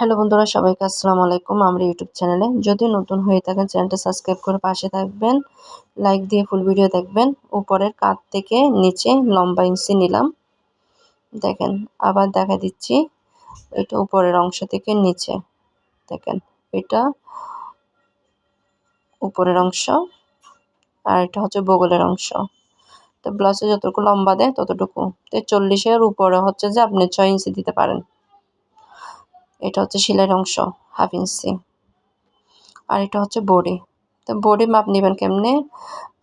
Hello বন্ধুরা, সবাইকে আসসালামু আলাইকুম। আমরা ইউটিউব চ্যানেলে যদি নতুন হয়ে থাকেন, চ্যানেলটা সাবস্ক্রাইব করে পাশে থাকবেন, লাইক দিয়ে ফুল ভিডিও দেখবেন। উপরের কাঁধ থেকে নিচে লম্বা ইঞ্চি নিলাম। দেখেন, আবার দেখা দিচ্ছি, এটা উপরের অংশ থেকে নিচে। দেখেন, এটা উপরের অংশ আর এটা হচ্ছে বগলের অংশ। তো ব্লাউজে যতটুকু লম্বা দেয় ততটুকু। তো চল্লিশের উপরে হচ্ছে যে আপনি ছয় ইঞ্চি দিতে পারেন। এটা হচ্ছে শিলের অংশ হাফ ইঞ্চি আর এটা হচ্ছে বডি তো বডি মাপ নেবেন কেমনে?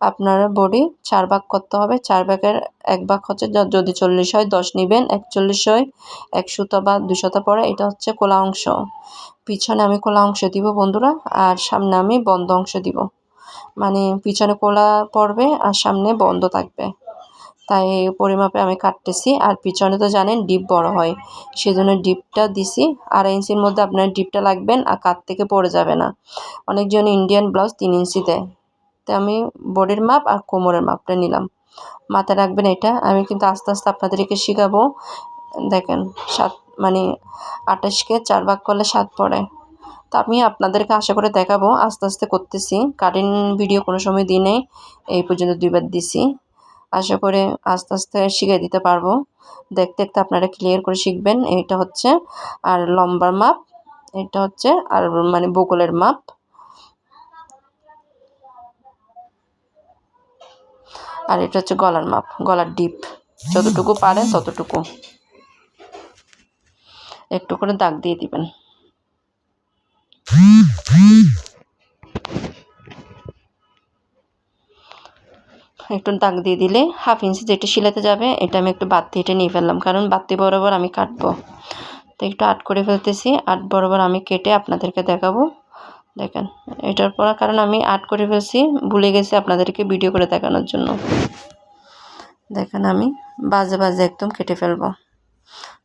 আপনার বডি চার ভাগ করতে হবে, চার ভাগের এক ভাগ হচ্ছে যদি চল্লিশ হয় দশ নেবেন, একচল্লিশ হয় এক সুতা বা দুই সুতা পরে, এটা হচ্ছে কোলা অংশ। পিছনে আমি কোলা অংশ দিব বন্ধুরা, আর সামনে আমি বন্ধ অংশ দিব। মানে পিছনে কোলা পড়বে আর সামনে বন্ধ থাকবে। তাই পরিমাপে আমি কাটতেছি। আর পিছনে তো জানেন ডিপ বড় হয়। সেজন্য ডিপটা দিছি। আড়াই ইঞ্চির মধ্যে আপনার ডিপটা লাগবেন আর কাত থেকে পড়ে যাবে না। অনেকজন ইন্ডিয়ান ব্লাউজ তিন ইঞ্চি দেয়। তো আমি বডির মাপ আর কোমরের মাপটা নিলাম। মাথায় রাখবেন এটা। আমি কিন্তু আস্তে আস্তে আপনাদেরকে শেখাবো। দেখেন, সাত মানে আঠাশকে চার ভাগ করলে সাত পড়ে। তো আমি আপনাদেরকে আশা করে দেখাবো। আস্তে আস্তে করতেছি। কাটিং ভিডিও কোনো সময় দিই নেই। এই পর্যন্ত দুইবার দিছি। আশা করে আস্তে আস্তে শিখে দিতে পারব। দেখতে দেখতে আপনারা ক্লিয়ার করে শিখবেন। এটা হচ্ছে, আর লম্বার মাপ, এটা হচ্ছে, আর মানে বগলের মাপ। আর এটা হচ্ছে গলার মাপ, গলার ডিপ যতটুকু পারেন ততটুকু। একটু করে দাগ দিয়ে দিবেন। একটু দাগ দিয়ে দিলে হাফ ইঞ্চি যেটা শিলাতে যাবে, এটা আমি একটু বাত্তি হেঁটে নিয়ে ফেললাম। কারণ বাত্তি বরাবর আমি কাটবো। তো একটু আট করে ফেলতেছি। আট বরাবর আমি কেটে আপনাদেরকে দেখাবো। দেখেন, এটার পর কারণ আমি আট করে ফেলছি, ভুলে গেছি আপনাদেরকে ভিডিও করে দেখানোর জন্য। দেখেন আমি বাজে বাজে একদম কেটে ফেলব।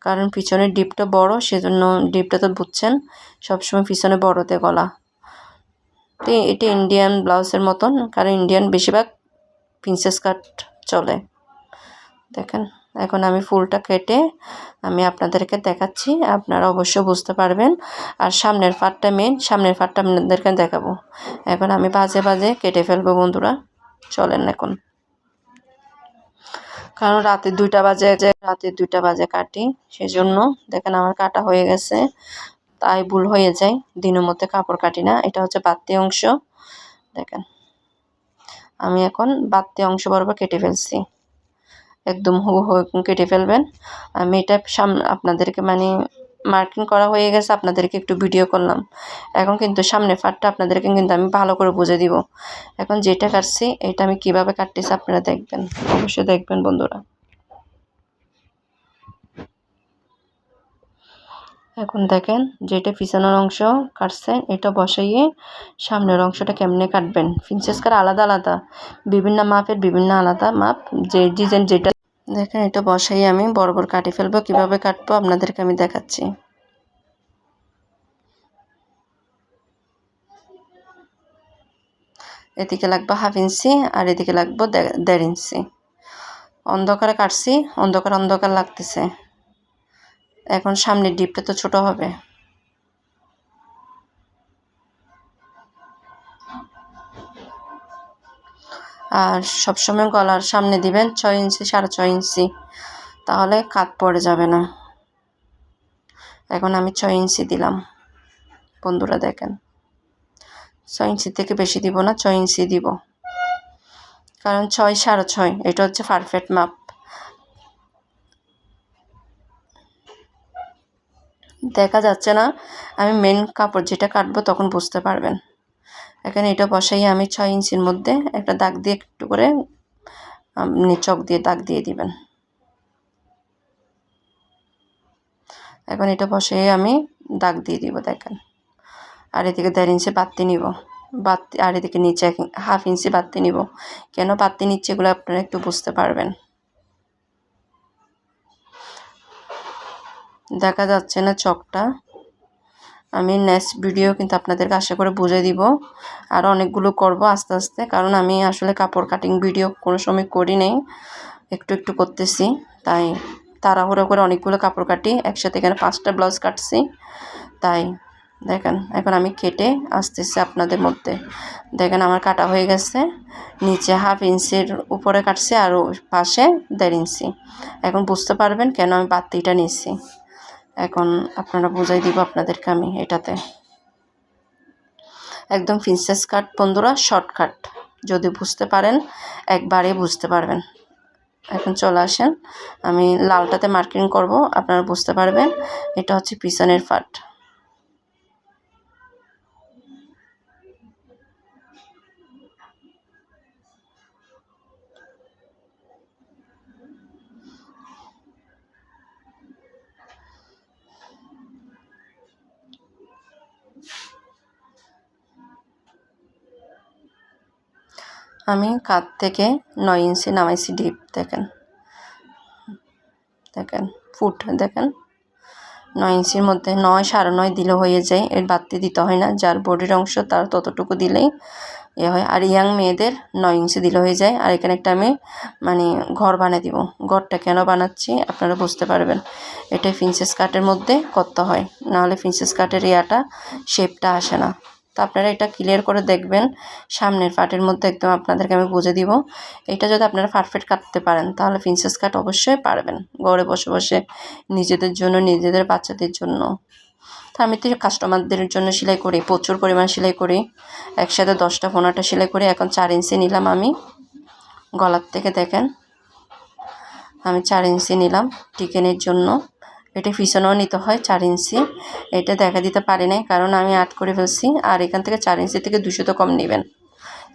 কারণ পিছনের ডিপটা বড়, সেজন্য ডিপটা তো বুঝছেন, সবসময় পিছনে বড়তে গলা। তো এটা ইন্ডিয়ান ব্লাউজের মতন, কারণ ইন্ডিয়ান বেশিরভাগ প্রিন্সেস কাট চলে। দেখেন, এখন আমি ফুলটা কেটে আমি আপনাদেরকে দেখাচ্ছি, আপনারা অবশ্যই বুঝতে পারবেন। আর সামনের ফাটটা মেন সামনের ফাটটা আপনাদেরকে দেখাবো। এখন আমি বাজে বাজে কেটে ফেলব বন্ধুরা, চলেন এখন। কারণ রাতে দুইটা বাজে রাতে দুইটা বাজে কাটি, সেজন্য দেখেন আমার কাটা হয়ে গেছে। তাই ভুল হয়ে যায়, দিনের মধ্যে কাপড় কাটি না, এটা হচ্ছে বাত্তি অংশ। দেখেন আমি এখন বাড়তি অংশ বরাবর কেটে ফেলছি। একদম হু কেটে ফেলবেন। আমি এটা সাম, আপনাদেরকে মানে মার্কিং করা হয়ে গেছে, আপনাদেরকে একটু ভিডিও করলাম। এখন কিন্তু সামনে ফাটটা আপনাদেরকে কিন্তু আমি ভালো করে বুঝে দিব। এখন যেটা কাটছি, এটা আমি কীভাবে কাটতেছি আপনারা দেখবেন। অবশ্যই দেখবেন বন্ধুরা। এখন দেখেন যেটা পিছনের অংশ কাটছেন, এটা বসাইয়ে সামনের অংশটা কেমনে কাটবেন? প্রিন্সেস কার আলাদা আলাদা, বিভিন্ন মাপের বিভিন্ন আলাদা মাপ, যে ডিজাইন যেটা। দেখেন এটা বসাই আমি বরাবর কাটি ফেলব, কীভাবে কাটবো আপনাদেরকে আমি দেখাচ্ছি। এদিকে লাগবে হাফ ইঞ্চি আর এদিকে লাগবে দেড় ইঞ্চি। অন্ধকারে কাটছি, অন্ধকার অন্ধকার লাগতেছে। এখন সামনের ডিপটা তো ছোট হবে। আর সবসময় গলার সামনে দিবেন ছয় ইঞ্চি, সাড়ে ছয় ইঞ্চি, তাহলে কাত পড়ে যাবে না। এখন আমি ছয় ইঞ্চি দিলাম, বন্ধুরা দেখেন। ছয় ইঞ্চি থেকে বেশি দিব না, ছয় ইঞ্চি দিব। কারণ ছয় সাড়ে ছয়, এটা হচ্ছে পারফেক্ট মাপ দেখা যাচ্ছে না। আমি মেন কাপড় যেটা কাটবো তখন বুঝতে পারবেন। এখানে এটা বসাই আমি ছয় ইঞ্চির মধ্যে একটা দাগ দিয়ে একটু করে আপনি চক দিয়ে দাগ দিয়ে দিবেন। এখন এটা বসে আমি দাগ দিয়ে দিব, দেখেন। আর এদিকে দেড় ইঞ্চি বাত্তি নিব। বাত্তি আর এদিকে নিচে হাফ ইঞ্চি বাত্তি নিব। কেন বাত্তি নিচ্ছে এগুলো আপনারা একটু বুঝতে পারবেন। দেখা যাচ্ছে না চকটা। আমি নেক্সট ভিডিও কিন্তু আপনাদেরকে আশা করে বুঝে দিব। আর অনেকগুলো করব আস্তে আস্তে, কারণ আমি আসলে কাপড় কাটিং ভিডিও কোনো সময় করি নেই। একটু একটু করতেছি, তাই তাড়াহুড়ো করে অনেকগুলো কাপড় কাটি, একসাথে এখানে পাঁচটা ব্লাউজ কাটছি। তাই দেখেন, এখন আমি কেটে আসতেছি আপনাদের মধ্যে। দেখেন আমার কাটা হয়ে গেছে, নিচে হাফ ইঞ্চির উপরে কাটছি আর পাশে দেড় ইঞ্চি। এখন বুঝতে পারবেন কেন আমি বাতিটা নিচ্ছি এখন আপনারা বুঝাই দিব আপনাদেরকে আমি এটাতে। একদম প্রিন্সেস কাট বন্ধুরা শর্টকাট যদি বুঝতে পারেন, একবারে বুঝতে পারবেন। এখন চলে আসেন। আমি লালটাতে মার্কিং করব, আপনারা বুঝতে পারবেন। এটা হচ্ছে পিছনের ফাট আমি কাত থেকে নয় ইঞ্চি নামাইছি ডিপ দেখেন। দেখেন ফুট দেখেন। নয় ইঞ্চির মধ্যে নয় সাড়ে নয় দিলে হয়ে যায়, এর বাড়তি দিতে হয় না। যার বডির অংশ তার ততটুকু দিলেই এ হয়। আর ইয়াং মেয়েদের নয় ইঞ্চি দিলে হয়ে যায়। আর এখানে একটা আমি মানে ঘর বানিয়ে দিব। ঘরটা কেন বানাচ্ছি আপনারা বুঝতে পারবেন। এটা ফিন্সেস কাটের মধ্যে করতে হয়। নাহলে ফিন্সেস কাটের ইয়াটা শেপটা আসে না। তো আপনারা এটা ক্লিয়ার করে দেখবেন। সামনের পার্টের মধ্যে একদম আপনাদেরকে আমি বুঝে দিব। এটা যদি আপনারা পারফেক্ট কাটতে পারেন, তাহলে প্রিন্সেস কাট অবশ্যই পারবেন। ঘরে বসে বসে নিজেদের জন্য, নিজেদের বাচ্চাদের জন্য। তো আমি তো কাস্টমারদের জন্য সেলাই করি, প্রচুর পরিমাণ সেলাই করি। একসাথে দশটা, পনেরোটা সেলাই করি, এখন চার ইঞ্চি নিলাম আমি। গলার থেকে দেখেন, আমি চার ইঞ্চি নিলাম টিকেনের জন্য। এটা পিছনেও নিতে হয় চার ইঞ্চি। এটা দেখা দিতে পারি নাই, কারণ আমি আট করে ফেলছি, আর এখান থেকে চার ইঞ্চি থেকে দুশো তো কম নেবেন।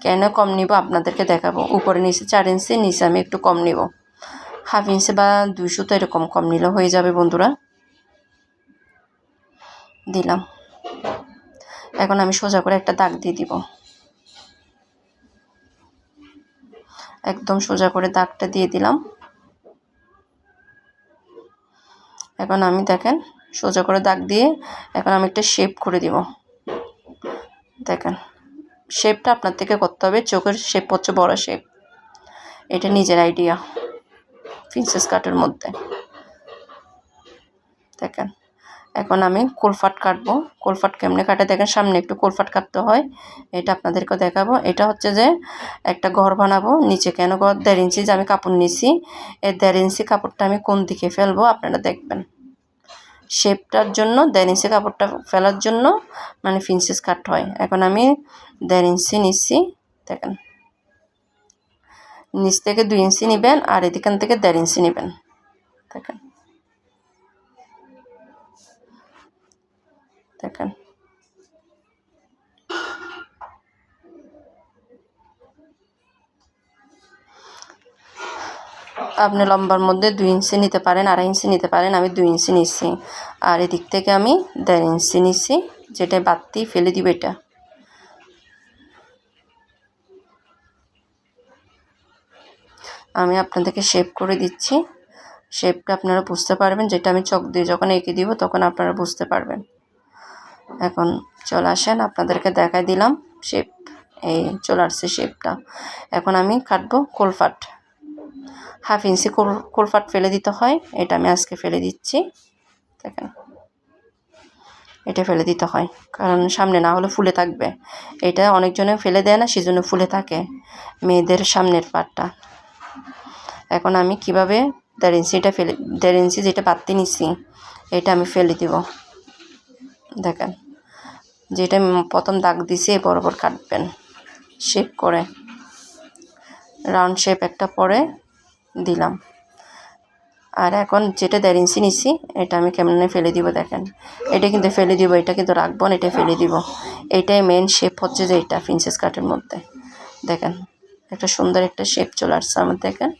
কেন কম নিব? আপনাদেরকে দেখাবো। উপরে নিচে চার ইঞ্চি, নিচে আমি একটু কম নিব। হাফ ইঞ্চি বা দুশো তো এরকম কম নিলে হয়ে যাবে বন্ধুরা। দিলাম। এখন আমি সোজা করে একটা দাগ দিয়ে দিব। একদম সোজা করে দাগটা দিয়ে দিলাম। এখন আমি দেখেন, সোজা করে দাগ দিয়ে এখন আমি একটা শেপ করে দিব। দেখেন শেপটা আপনার থেকে করতে হবে, চোখের শেপ হচ্ছে বড় শেপ এটা নিজের আইডিয়া প্রিন্সেস কাটের মধ্যে। দেখেন এখন আমি কোলফাট কাটবো। কোলফাট কেমনে কাটে? দেখেন, সামনে একটু কোলফাট কাটতে হয়। এটা আপনাদেরকে দেখাবো। এটা হচ্ছে যে একটা ঘর বানাবো। নিচে কেন ঘর? দেড় ইঞ্চি যে আমি কাপড় নিছি। এই দেড় ইঞ্চি কাপড়টা আমি কোন দিকে ফেলব আপনারা দেখবেন। শেপটার জন্য, দেড় ইঞ্চি কাপড়টা ফেলার জন্য মানে ফিনসিস কাট হয়। এখন আমি দেড় ইঞ্চি নিচ্ছি দেখেন। নিচ থেকে দুই ইঞ্চি নেবেন আর এদিকান থেকে দেড় ইঞ্চি নেবেন, দেখেন। দেখেন। আপনি লম্বার মধ্যে দুই ইঞ্চি নিতে পারেন, আড়াই ইঞ্চি নিতে পারেন, আমি দুই ইঞ্চি নিচ্ছি আর এদিক থেকে আমি দেড় ইঞ্চি নিচ্ছি যেটা বাতি ফেলে দিব এটা। আমি আপনাদেরকে শেপ করে দিচ্ছি। শেপটা আপনারা বুঝতে পারবেন, যেটা আমি চক দিয়ে যখন এঁকে দিব, তখন আপনারা বুঝতে পারবেন। এখন চলে আসেন, আপনাদেরকে দেখাই দিলাম শেপ এই চলে আসছে শেপটা এখন আমি কাটবো কোলফাট। হাফ ইঞ্চি কোলফাট ফেলে দিতে হয়, এটা আমি আজকে ফেলে দিচ্ছি। দেখেন, এটা ফেলে দিতে হয়, কারণ সামনে না হলে ফুলে থাকবে। এটা অনেকজনে ফেলে দেয় না, সেজন্য ফুলে থাকে মেয়েদের সামনের পাটটা। এখন আমি কীভাবে দেড় ইঞ্চিটা ফেলে, দেড় ইঞ্চি যেটা বাড়তি নিচ্ছি, এটা আমি ফেলে দিব। দেখেন যেটা প্রথম দাগ দিছি বরাবর কাটবেন শেপ করে। রাউন্ড শেপ একটা পরে দিলাম। আর এখন যেটা দেড় ইঞ্চি নিচ্ছি এটা আমি কেমনে ফেলে দিব, দেখেন। এটা কিন্তু ফেলে দিব, এটা কিন্তু রাখব না, এটা ফেলে দিব। এইটাই মেন শেপ হচ্ছে যে এটা প্রিন্সেস কাটের মধ্যে। দেখেন, একটা সুন্দর একটা শেপ চলে আসছে আমার, দেখেন।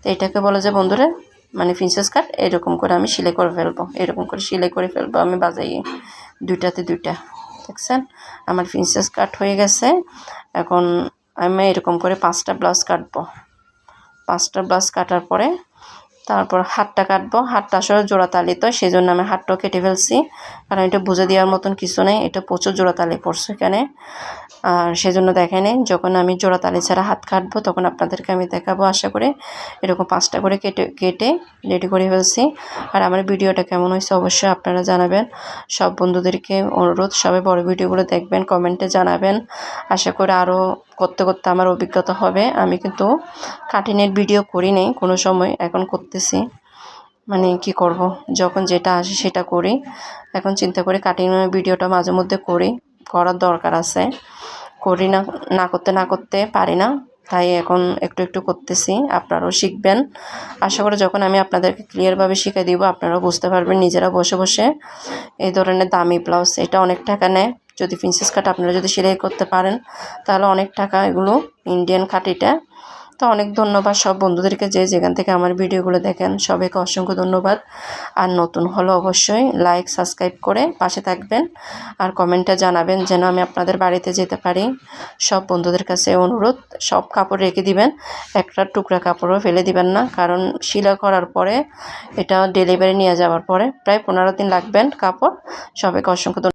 তো এটাকে বলা যায় বন্ধুরা মানে প্রিন্সেস কাট এরকম করে আমি সেলাই করে ফেলব। এরকম করে সেলাই করে ফেলব, আমি বাজাইয়ে দুইটাতে দুইটা। দেখছেন আমার প্রিন্সেস কাট হয়ে গেছে। এখন আমি এরকম করে পাঁচটা ব্লাউজ কাটবো। পাঁচটা ব্লাউজ কাটার পরে তারপর হাতটা কাটবো। হাতটা আসলে জোড়া তালি তো সেই জন্য আমি হাতটাও কেটে ফেলছি। কারণ এটা বুঝে দেওয়ার মতন কিছু নেই, এটা প্রচুর জোড়া তালি পড়ছে এখানে। আর সেজন্য দেখেন যখন আমি জোড়াতালি ছাড়া হাত কাটবো, তখন আপনাদেরকে আমি দেখাবো আশা করে। এরকম পাঁচটা করে কেটে কেটে রেডি করে ফেলছি। আর আমার ভিডিওটা কেমন হয়েছে অবশ্যই আপনারা জানাবেন। সব বন্ধুদেরকে অনুরোধ, সবাই বড় ভিডিওগুলো দেখবেন, কমেন্টে জানাবেন। আশা করে আরও করতে করতে আমার অভিজ্ঞতা হবে। আমি কিন্তু কাটিনের ভিডিও করি নেই, কোনো সময় এখন করতেছি। মানে কি করব? যখন যেটা আসে সেটা করি। এখন চিন্তা করি কাটিংয়ের ভিডিওটা মাঝে মধ্যে করি, করার দরকার আছে। করি না না করতে না করতে পারি না, তাই এখন একটু একটু করতেছি। আপনারাও শিখবেন। আশা করি যখন আমি আপনাদেরকে ক্লিয়ারভাবে শিখে দিব, আপনারাও বুঝতে পারবেন, নিজেরা বসে বসে এই ধরনের দামি ব্লাউজ, এটা অনেক টাকা নেয়। যদি প্রিন্সেস কাট আপনারা যদি সেলাই করতে পারেন, তাহলে অনেক টাকা এগুলো ইন্ডিয়ান কাটিটা তো অনেক ধন্যবাদ সব বন্ধুদেরকে যে যেখান থেকে আমার ভিডিওগুলো দেখেন, সবাইকে অসংখ্য ধন্যবাদ। আর নতুন হলো অবশ্যই লাইক সাবস্ক্রাইব করে পাশে থাকবেন। আর কমেন্টে জানাবেন যেন আমি আপনাদের বাড়িতে যেতে পারি। সব বন্ধুদের কাছে অনুরোধ, সব কাপড় রেখে দিবেন, একটা টুকরা কাপড়ও ফেলে দিবেন না। কারণ শিলা করার পরে এটা ডেলিভারি নিয়ে যাওয়ার পরে প্রায় পনেরো দিন লাগবেন কাপড়। সবাইকে অসংখ্য